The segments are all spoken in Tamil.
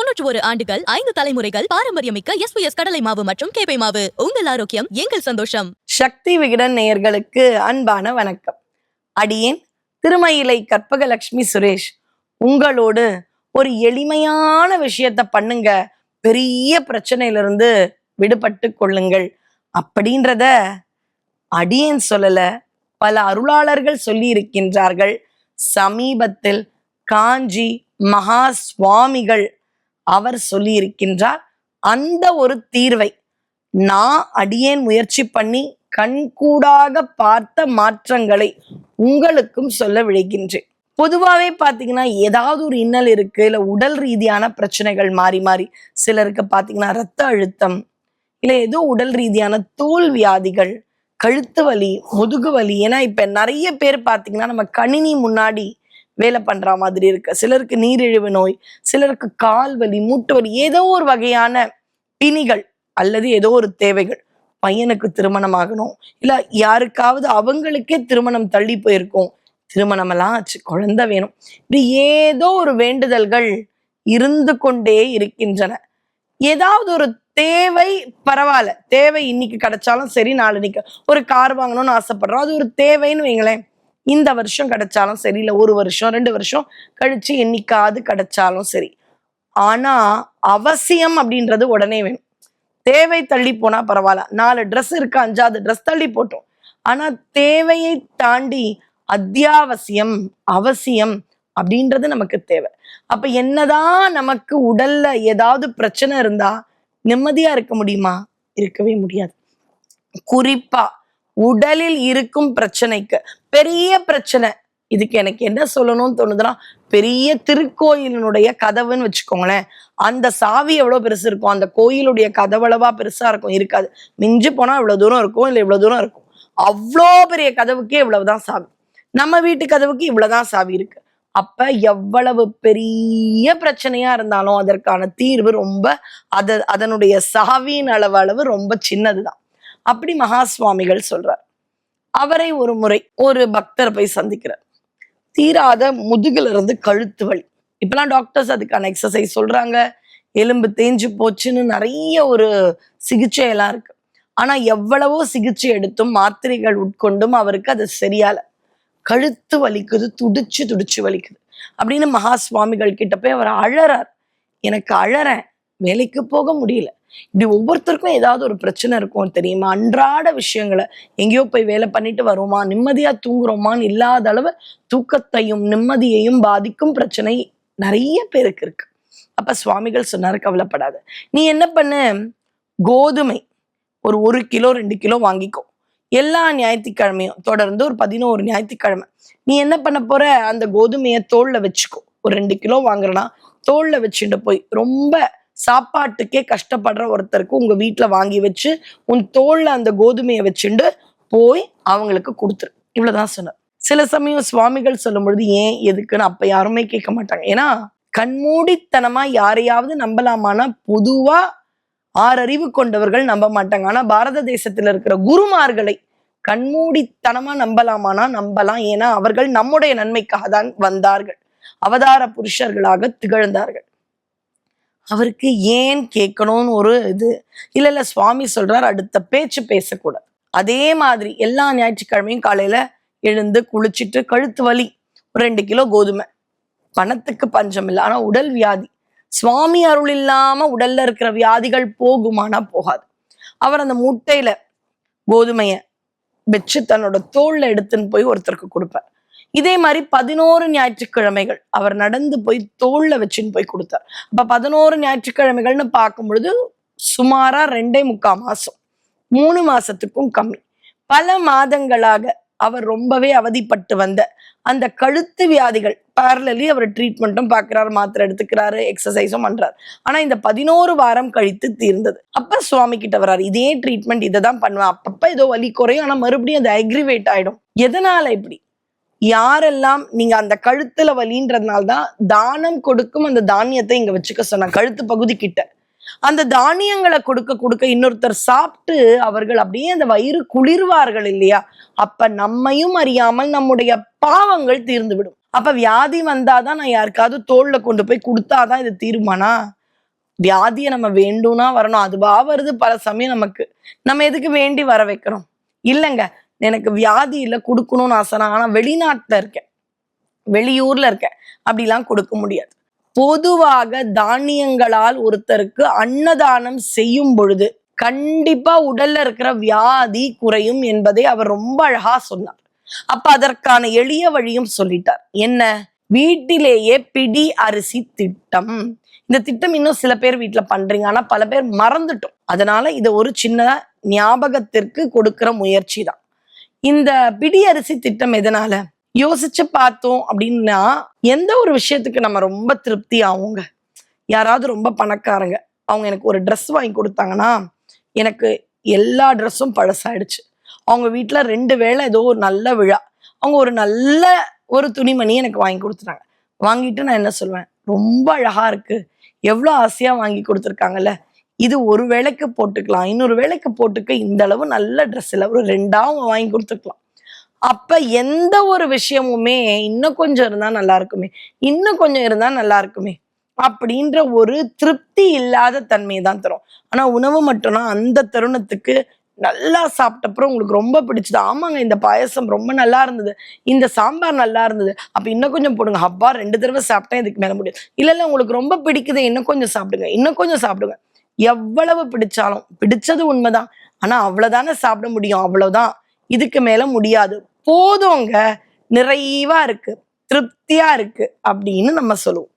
தொன்னூற்று ஒரு ஆண்டுகள் ஐந்து தலைமுறைகள் பாரம்பரியமிக்க எஸ் கடலை மாவு மற்றும் கேபை மாவு. உங்கள் ஆரோக்கியம் எங்கள் சந்தோஷம். சக்தி விகடன் நேயர்களுக்கு அன்பான வணக்கம். அடியேன் திருமயிலை கற்பகலட்சுமி சுரேஷ். உங்களோடு ஒரு எளிமையான விஷயத்த பண்ணுங்க. பெரிய பிரச்சனையிலிருந்து விடுபட்டு கொள்ளுங்கள். அப்படின்றத அடியேன் சொல்லல பல அருளாளர்கள் சொல்லி இருக்கின்றார்கள் சமீபத்தில் காஞ்சி மகா சுவாமிகள் அவர் சொல்லியிருக்கின்றார் அந்த ஒரு தீர்வை நான் அடியேன் முயற்சி பண்ணி கண்கூடாக பார்த்த மாற்றங்களை உங்களுக்கும் சொல்ல விழைகின்றேன். பொதுவாகவே பார்த்தீங்கன்னா ஏதாவது ஒரு இன்னல் இருக்கு இல்லை உடல் ரீதியான பிரச்சனைகள் மாறி மாறி சிலருக்கு பார்த்தீங்கன்னா ரத்த அழுத்தம் இல்லை ஏதோ உடல் ரீதியான தோல் வியாதிகள் கழுத்து வலி முதுகு வலி ஏன்னா இப்ப நிறைய பேர் பார்த்தீங்கன்னா நம்ம கணினி முன்னாடி வேலை பண்ற மாதிரி இருக்கு. சிலருக்கு நீரிழிவு நோய் சிலருக்கு கால் வலி மூட்டு வலி ஏதோ ஒரு வகையான பிணிகள் அல்லது ஏதோ ஒரு தேவைகள். பையனுக்கு திருமணம் ஆகணும். இல்ல யாருக்காவது அவங்களுக்கே திருமணம் தள்ளி போயிருக்கும். திருமணம் எல்லாம் ஆச்சு குழந்தை வேணும். இப்படி ஏதோ ஒரு வேண்டுதல்கள் இருந்து கொண்டே இருக்கின்றன. ஏதாவது ஒரு தேவை பரவாயில்ல. தேவை இன்னைக்கு கிடைச்சாலும் சரி நாளைக்கு ஒரு கார் வாங்கணும்னு ஆசைப்படுறோம். அது ஒரு தேவைன்னு வைங்களேன். இந்த வருஷம் கிடைச்சாலும் சரி இல்லை ஒரு வருஷம் ரெண்டு வருஷம் கழிச்சு என்னைக்காவது கிடைச்சாலும் சரி. ஆனா அவசியம் அப்படின்றது உடனே வேணும். தேவை தள்ளி போனா பரவாயில்ல. நாலு ட்ரெஸ் இருக்கு அஞ்சாவது ட்ரெஸ் தள்ளி போட்டோம். ஆனா தேவையை தாண்டி அத்தியாவசியம் அவசியம் அப்படின்றது நமக்கு தேவை. அப்ப என்னதான் நமக்கு உடல்ல ஏதாவது பிரச்சனை இருந்தா நிம்மதியா இருக்க முடியுமா? இருக்கவே முடியாது. குறிப்பா உடலில் இருக்கும் பிரச்சனைக்கு பெரிய பிரச்சனை. இதுக்கு எனக்கு என்ன சொல்லணும்னு தோணுதுன்னா பெரிய திருக்கோயிலினுடைய கதவுன்னு வச்சுக்கோங்களேன். அந்த சாவி எவ்வளவு பெருசு இருக்கும்? அந்த கோயிலுடைய கதவளவா பெருசா இருக்கும்? இருக்காது. மிஞ்சு போனா இவ்வளவு தூரம் இருக்கும் இல்லை இவ்வளவு தூரம் இருக்கும்? அவ்வளோ பெரிய கதவுக்கே இவ்வளவுதான் சாவி. நம்ம வீட்டு கதவுக்கு இவ்வளவுதான் சாவி இருக்கு. அப்ப எவ்வளவு பெரிய பிரச்சனையா இருந்தாலும் அதற்கான தீர்வு ரொம்ப அத அதனுடைய சாவியின் அளவு அளவு ரொம்ப சின்னதுதான். அப்படி மகா சுவாமிகள் சொல்றார். அவரை ஒரு முறை ஒரு பக்தர் போய் சந்திக்கிறார். தீராத முதுகுல இருந்து கழுத்து வலி. இப்பெல்லாம் டாக்டர்ஸ் அதுக்கான எக்ஸசைஸ் சொல்றாங்க. எலும்பு தேஞ்சு போச்சுன்னு நிறைய ஒரு சிகிச்சை எல்லாம் இருக்கு. ஆனா எவ்வளவோ சிகிச்சை எடுத்தும் மாத்திரைகள் உட்கொண்டும் அவருக்கு அது சரியால. கழுத்து வலிக்குது துடிச்சு துடிச்சு வலிக்குது. அப்படின்னு மகா சுவாமிகள் கிட்ட போய் அவர் அழறார். எனக்கு அழறேன். வேலைக்கு போக முடியல. இப்படி ஒவ்வொருத்தருக்கும் ஏதாவது ஒரு பிரச்சனை இருக்கும் தெரியுமா? அன்றாட விஷயங்களை. எங்கேயோ போய் வேலை பண்ணிட்டு வருமா நிம்மதியா தூங்குறோமான்னு இல்லாத அளவு தூக்கத்தையும் நிம்மதியையும் பாதிக்கும் பிரச்சனை நிறைய பேருக்கு இருக்கு. அப்ப சுவாமிகள் சொன்னாரு கவலைப்படாத. நீ என்ன பண்ணு? கோதுமை ஒரு ஒரு கிலோ ரெண்டு கிலோ வாங்கிக்கோ. எல்லா ஞாயிற்றுக்கிழமையும் தொடர்ந்து ஒரு பதினோரு ஞாயிற்றுக்கிழமை. நீ என்ன பண்ண போற? அந்த கோதுமையை தோல்ல வச்சுக்கோ. ஒரு ரெண்டு கிலோ வாங்குறனா தோல்ல வச்சுட்டு போய் ரொம்ப சாப்பாட்டுக்கே கஷ்டப்படுற ஒருத்தருக்கு உங்க வீட்டுல வாங்கி வச்சு உன் தோல்ல அந்த கோதுமையை வச்சுண்டு போய் அவங்களுக்கு கொடுத்துரு. இவ்வளவுதான் சொன்னார். சில சமயம் சுவாமிகள் சொல்லும் பொழுது ஏன் எதுக்குன்னு அப்ப யாருமே கேட்க மாட்டாங்க. ஏன்னா கண்மூடித்தனமா யாரையாவது நம்பலாமான்னா பொதுவா ஆறறிவு கொண்டவர்கள் நம்ப மாட்டாங்க. ஆனா பாரத தேசத்துல இருக்கிற குருமார்களை கண்மூடித்தனமா நம்பலாமானா நம்பலாம். ஏன்னா அவர்கள் நம்முடைய நன்மைக்காக தான் வந்தார்கள். அவதார புருஷர்களாக திகழ்ந்தார்கள். அவருக்கு ஏன் கேட்கணும்னு ஒரு இது? இல்ல இல்ல சுவாமி சொல்றார் அடுத்த பேச்சு பேசக்கூடாது. அதே மாதிரி எல்லா ஞாயிற்றுக்கிழமையும் காலையில எழுந்து குளிச்சுட்டு கழுத்து வலி ஒரு ரெண்டு கிலோ கோதுமை. பணத்துக்கு பஞ்சம் இல்லை ஆனா உடல் வியாதி. சுவாமி அருள் இல்லாம உடல்ல இருக்கிற வியாதிகள் போகுமானா போகாது. அவர் அந்த முட்டையில கோதுமைய வச்சு தன்னோட தோல்ல எடுத்துன்னு போய் ஒருத்தருக்கு கொடுப்பார். இதே மாதிரி பதினோரு ஞாயிற்றுக்கிழமைகள் அவர் நடந்து போய் தோல்ல வச்சுன்னு போய் கொடுத்தார். அப்ப பதினோரு ஞாயிற்றுக்கிழமைகள்னு பார்க்கும் பொழுது சுமாரா ரெண்டே முக்கால் மாசம். மூணு மாசத்துக்கும் கம்மி. பல மாதங்களாக அவர் ரொம்பவே அவதிப்பட்டு வந்த அந்த கழுத்து வியாதிகள் பேரலி அவர் ட்ரீட்மெண்ட்டும் பார்க்கிறாரு மாத்திரை எடுத்துக்கிறாரு எக்ஸசைஸும் பண்றாரு. ஆனா இந்த பதினோரு வாரம் கழித்து தீர்ந்தது. அப்ப சுவாமி கிட்ட வர்றாரு இதே ட்ரீட்மெண்ட் இதை தான் பண்ணுவேன். அப்பப்ப ஏதோ வலி குறையும் ஆனா மறுபடியும் அது அக்ரிவேட் ஆயிடும். எதனால இப்படி? யாரெல்லாம் நீங்க அந்த கழுத்துல வலின்றதுனால தான் தானம் கொடுக்கும் அந்த தானியத்தை இங்க வச்சுக்க சொன்னாங்க. கழுத்து பகுதி கிட்ட. அந்த தானியங்களை கொடுக்க கொடுக்க இன்னொருத்தர் சாப்பிட்டு அவர்கள் அப்படியே அந்த வயிறு குளிர்வார்கள் இல்லையா? அப்ப நம்மையும் அறியாமல் நம்முடைய பாவங்கள் தீர்ந்து விடும் அப்ப வியாதி வந்தாதான் நான் யாருக்காவது தோல்ல கொண்டு போய் கொடுத்தாதான் இது தீருமானா? வியாதியை நம்ம வேண்டும்னா வரணும். அதுவா வருது பல சமயம் நமக்கு. நம்ம எதுக்கு வேண்டி வர வைக்கிறோம்? இல்லைங்க. எனக்கு வியாதி இல்லை கொடுக்கணும்னு ஆசை ஆனா வெளிநாட்டுல இருக்கேன். வெளியூர்ல இருக்கேன். அப்படிலாம் கொடுக்க முடியாது. பொதுவாக தானியங்களால் ஒருத்தருக்கு அன்னதானம் செய்யும் பொழுது கண்டிப்பா உடல்ல இருக்கிற வியாதி குறையும் என்பதை அவர் ரொம்ப அழகா சொன்னார். அப்ப அதற்கான எளிய வழியும் சொல்லிட்டார். என்ன? வீட்டிலேயே பிடி அரிசி திட்டம். இந்த திட்டம் இன்னும் சில பேர் வீட்டுல பண்றீங்க. ஆனா பல பேர் மறந்துட்டோம். அதனால இதை ஒரு சின்ன ஞாபகத்திற்கு கொடுக்கிற முயற்சி தான். இந்த பிடியரிசி திட்டம் எதனால? யோசிச்சு பார்த்தோம் அப்படின்னா எந்த ஒரு விஷயத்துக்கு நம்ம ரொம்ப திருப்தி ஆகுங்க. யாராவது ரொம்ப பணக்காரங்க அவங்க எனக்கு ஒரு ட்ரெஸ் வாங்கி கொடுத்தாங்கன்னா எனக்கு எல்லா ட்ரெஸ்ஸும் பழசாயிடுச்சு. அவங்க வீட்டில் ரெண்டு வேளை ஏதோ ஒரு நல்ல விழா அவங்க ஒரு நல்ல ஒரு துணிமணி எனக்கு வாங்கி கொடுத்துட்டாங்க. வாங்கிட்டு நான் என்ன சொல்லுவேன் ரொம்ப அழகா இருக்கு. எவ்வளோ ஆசையாக வாங்கி கொடுத்துருக்காங்கல்ல? இது ஒரு வேளைக்கு போட்டுக்கலாம் இன்னொரு வேளைக்கு போட்டுக்க இந்த அளவு நல்ல ட்ரெஸ் இல்லை. ஒரு ரெண்டாவும் வாங்கி கொடுத்துக்கலாம். அப்ப எந்த ஒரு விஷயமுமே இன்னும் கொஞ்சம் இருந்தா நல்லா இருக்குமே இன்னும் கொஞ்சம் இருந்தா நல்லா இருக்குமே அப்படின்ற ஒரு திருப்தி இல்லாத தன்மையை தான் தரும். ஆனா உணவு மட்டும்னா அந்த தருணத்துக்கு நல்லா சாப்பிட்டப்புறம் உங்களுக்கு ரொம்ப பிடிச்சது. ஆமாங்க இந்த பாயசம் ரொம்ப நல்லா இருந்தது இந்த சாம்பார் நல்லா இருந்தது அப்ப இன்னும் கொஞ்சம் போடுங்க. அப்பா ரெண்டு தடவை சாப்பிட்டேன் இதுக்கு மேல முடியும் இல்ல இல்ல உங்களுக்கு ரொம்ப பிடிக்குது இன்னும் கொஞ்சம் சாப்பிடுங்க இன்னும் கொஞ்சம் சாப்பிடுங்க. எவ்வளவு பிடிச்சாலும் பிடிச்சது உண்மைதான். ஆனா அவ்வளவுதானே சாப்பிட முடியும்? அவ்வளவுதான். இதுக்கு மேல முடியாது. போதுங்க நிறைவா இருக்கு. திருப்தியா இருக்கு அப்படின்னு நம்ம சொல்லுவோம்.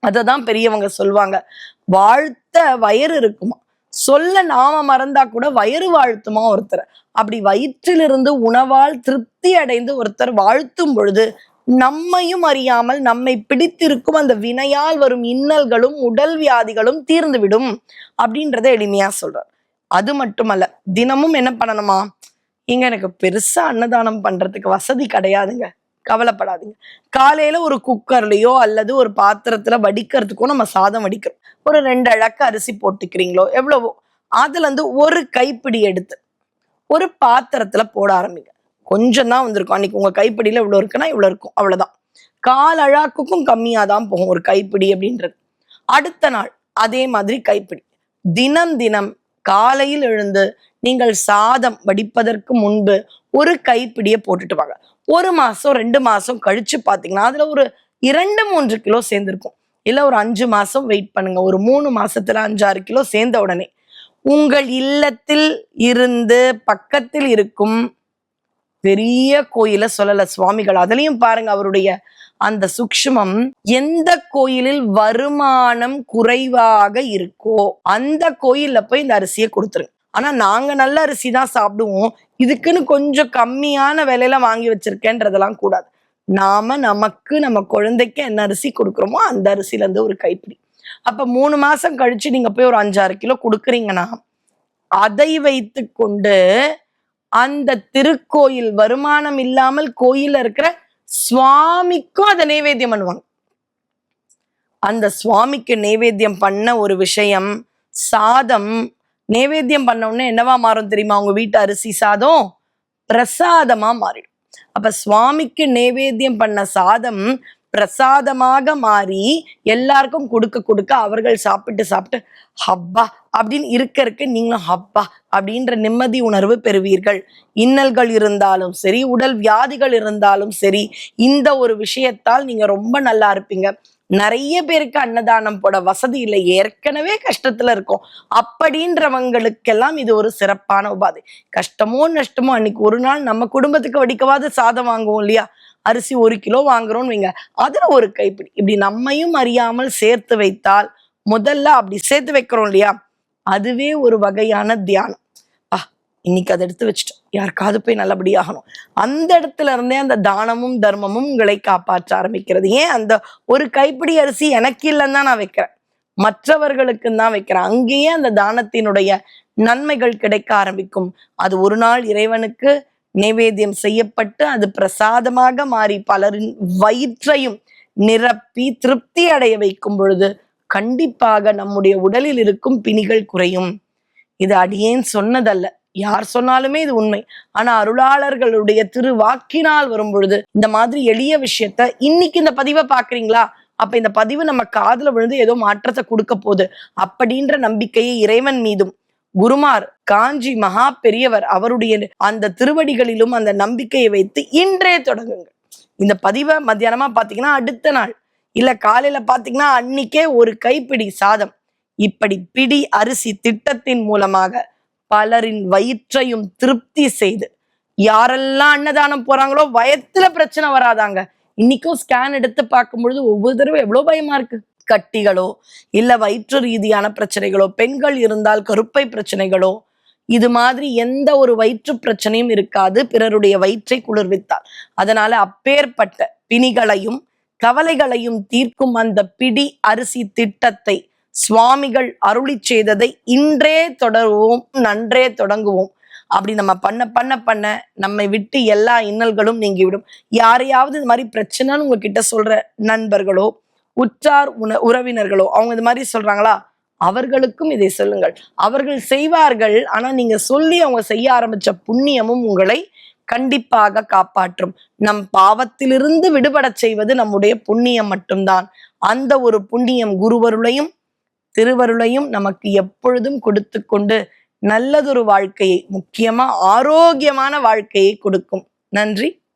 அதை தான் பெரியவங்க சொல்லுவாங்க. வாழ்த்த வயிறு இருக்குமா? சொல்ல நாம மறந்தா கூட வயிறு வாழ்த்துமா ஒருத்தர்? அப்படி வயிற்றிலிருந்து உணவால் திருப்தி அடைந்து ஒருத்தர் வாழ்த்தும் பொழுது நம்மையும் அறியாமல் நம்மை பிடித்திருக்கும் அந்த வினையால் வரும் இன்னல்களும் உடல் வியாதிகளும் தீர்ந்துவிடும் அப்படின்றத எளிமையா சொல்றார். அது மட்டுமல்ல தினமும் என்ன பண்ணணுமா? இங்க எனக்கு பெருசா அன்னதானம் பண்றதுக்கு வசதி கிடையாதுங்க. கவலைப்படாதீங்க. காலையில ஒரு குக்கர்லயோ அல்லது ஒரு பாத்திரத்துல வடிக்கிறதுக்கோ நம்ம சாதம் வடிக்கிறோம். ஒரு ரெண்டு அழக்கு அரிசி போட்டுக்கிறீங்களோ எவ்வளவோ அதுல இருந்து ஒரு கைப்பிடி எடுத்து ஒரு பாத்திரத்துல போட ஆரம்பிங்க. கொஞ்சம் தான் வந்திருக்கும். அன்னைக்கு உங்கள் கைப்பிடியில் இவ்வளோ இருக்குன்னா இவ்வளோ இருக்கும். அவ்வளோதான் கால் அழாக்குக்கும் கம்மியாக தான் போகும் ஒரு கைப்பிடி அப்படின்றது. அடுத்த நாள் அதே மாதிரி கைப்பிடி. தினம் தினம் காலையில் எழுந்து நீங்கள் சாதம் வடிப்பதற்கு முன்பு ஒரு கைப்பிடியை போட்டுட்டு வாங்க. ஒரு மாதம் ரெண்டு மாதம் கழிச்சு பார்த்தீங்கன்னா அதில் ஒரு இரண்டு மூன்று கிலோ சேர்ந்துருக்கும். இல்லை ஒரு அஞ்சு மாதம் வெயிட் பண்ணுங்க. ஒரு மூணு மாதத்தில் அஞ்சாறு கிலோ சேர்ந்த உடனே. உங்கள் இல்லத்தில் இருந்து பக்கத்தில் இருக்கும் பெரிய கோயில சொல்லல சுவாமிகள். அதுலயும் பாருங்க அவருடைய அந்த சுக்ஷ்மம் எந்த கோயிலில் வருமானம் குறைவாக இருக்கோ அந்த கோயில்ல போய் இந்த அரிசியை கொடுத்துருங்க ஆனா நாங்க நல்ல அரிசி தான் சாப்பிடுவோம். இதுக்குன்னு கொஞ்சம் கம்மியான விலையில வாங்கி வச்சிருக்கேன்றதெல்லாம் கூடாது. நாம நமக்கு நம்ம குழந்தைக்கு என்ன அரிசி கொடுக்குறோமோ அந்த அரிசில இருந்து ஒரு கைப்பிடி. அப்ப மூணு மாசம் கழிச்சு நீங்க போய் ஒரு அஞ்சாறு கிலோ கொடுக்குறீங்கன்னா அதை வைத்து கொண்டு அந்த திருக்கோயில் வருமானம் இல்லாமல் கோயில்ல இருக்கிற சுவாமிக்கும் அதை நைவேத்தியம் பண்ணுவாங்க. அந்த சுவாமிக்கு நைவேத்தியம் பண்ண ஒரு விஷயம் சாதம். நைவேத்தியம் பண்ண உடனே என்னவா மாறும் தெரியுமா? அவங்க வீட்டு அரிசி சாதம் பிரசாதமா மாறிடும். அப்ப சுவாமிக்கு நைவேத்தியம் பண்ண சாதம் பிரசாதமாக மாறி எல்லாருக்கும் கொடுக்க கொடுக்க அவர்கள் சாப்பிட்டு சாப்பிட்டு ஹப்பா! அப்படின்னு இருக்க இருக்க நீங்களும் ஹப்பா! அப்படின்ற நிம்மதி உணர்வு பெறுவீர்கள். இன்னல்கள் இருந்தாலும் சரி உடல் வியாதிகள் இருந்தாலும் சரி இந்த ஒரு விஷயத்தால் நீங்க ரொம்ப நல்லா இருப்பீங்க. நிறைய பேருக்கு அன்னதானம் போட வசதி இல்லை. ஏற்கனவே கஷ்டத்துல இருக்கும். அப்படின்றவங்களுக்கெல்லாம் இது ஒரு சிறப்பான உபாதை. கஷ்டமோ நஷ்டமோ அன்னைக்கு ஒரு நாள் நம்ம குடும்பத்துக்கு வடிக்கவாது சாதம் வாங்குவோம் இல்லையா? அரிசி ஒரு கிலோ வாங்குறோம்னு வைங்க. அதுல ஒரு கைப்பிடி. இப்படி நம்மையும் அறியாமல் சேர்த்து வைத்தால் முதல்ல அப்படி சேர்த்து வைக்கிறோம் இல்லையா? அதுவே ஒரு வகையான தியானம். ஆ இன்னைக்கு அதை எடுத்து வச்சுட்டோம். யாருக்காவது போய் நல்லபடியாகணும் அந்த இடத்துல இருந்தே அந்த தானமும் தர்மமும் உங்களை காப்பாற்ற ஆரம்பிக்கிறது. ஏன்? அந்த ஒரு கைப்பிடி அரிசி எனக்கு இல்லைன்னு தான் நான் வைக்கிறேன். மற்றவர்களுக்கு தான் வைக்கிறேன். அங்கேயே அந்த தானத்தினுடைய நன்மைகள் கிடைக்க ஆரம்பிக்கும். அது ஒரு நாள் இறைவனுக்கு நைவேத்தியம் செய்யப்பட்டு அது பிரசாதமாக மாறி பலரின் வயிற்றையும் நிரப்பி திருப்தி அடைய வைக்கும் பொழுது கண்டிப்பாக நம்முடைய உடலில் இருக்கும் பிணிகள் குறையும். இது அடியேன் சொன்னதல்ல. யார் சொன்னாலுமே இது உண்மை. ஆனா அருளாளர்களுடைய திருவாக்கினால் வரும் பொழுது இந்த மாதிரி எளிய விஷயத்த இன்னைக்கு இந்த பதிவை பாக்குறீங்களா அப்ப இந்த பதிவு நம்ம காதுல விழுந்து ஏதோ மாற்றத்தை கொடுக்க போகுது. அப்படின்ற நம்பிக்கையை இறைவன் மீதும் குருமார் காஞ்சி மகா பெரியவர் அவருடைய அந்த திருவடிகளிலும் அந்த நம்பிக்கையை வைத்து இன்றே தொடங்குங்கள். இந்த பதிவை மத்தியானமா பாத்தீங்கன்னா அடுத்த நாள். இல்ல காலையில பாத்தீங்கன்னா அன்னிக்கே ஒரு கைப்பிடி சாதம். இப்படி பிடி அரிசி திட்டத்தின் மூலமாக பலரின் வயிற்றையும் திருப்தி செய்து. யாரெல்லாம் அன்னதானம் போறாங்களோ வயத்துல பிரச்சனை வராதாங்க. இன்னைக்கும் ஸ்கேன் எடுத்து பார்க்கும் பொழுது ஒவ்வொரு தடவை எவ்வளவு பயமா இருக்கு. கட்டிகளோ இல்ல வயிற்று ரீதியான பிரச்சனைகளோ பெண்கள் இருந்தால் கருப்பை பிரச்சனைகளோ இது மாதிரி எந்த ஒரு வயிற்று பிரச்சனையும் இருக்காது. பிறருடைய வயிற்றை குளிர்வித்தால். அதனால அப்பேற்பட்ட பிணிகளையும் கவலைகளையும் தீர்க்கும் அந்த பிடி அரிசி திட்டத்தை சுவாமிகள் அருளி செய்ததை இன்றே தொடருவோம் நன்றே தொடங்குவோம். அப்படி நம்ம பண்ண பண்ண பண்ண நம்மை விட்டு எல்லா இன்னல்களும் நீங்கிவிடும். யாரையாவது இந்த மாதிரி பிரச்சனைன்னு உங்ககிட்ட சொல்ற நண்பர்களோ உற்றார் உண உறவினர்களோ அவங்க இது மாதிரி சொல்றாங்களா? அவர்களுக்கும் இதை சொல்லுங்கள். அவர்கள் செய்வார்கள் ஆனா நீங்க சொல்லி அவங்க செய்ய ஆரம்பிச்ச புண்ணியமும் உங்களை கண்டிப்பாக காப்பாற்றும். நம் பாவத்திலிருந்து விடுபட செய்வது நம்முடைய புண்ணியம் மட்டும்தான். அந்த ஒரு புண்ணியம் குருவருளையும் திருவருளையும் நமக்கு எப்பொழுதும் கொடுத்து கொண்டு நல்லதொரு வாழ்க்கையை முக்கியமா ஆரோக்கியமான வாழ்க்கையை கொடுக்கும். நன்றி.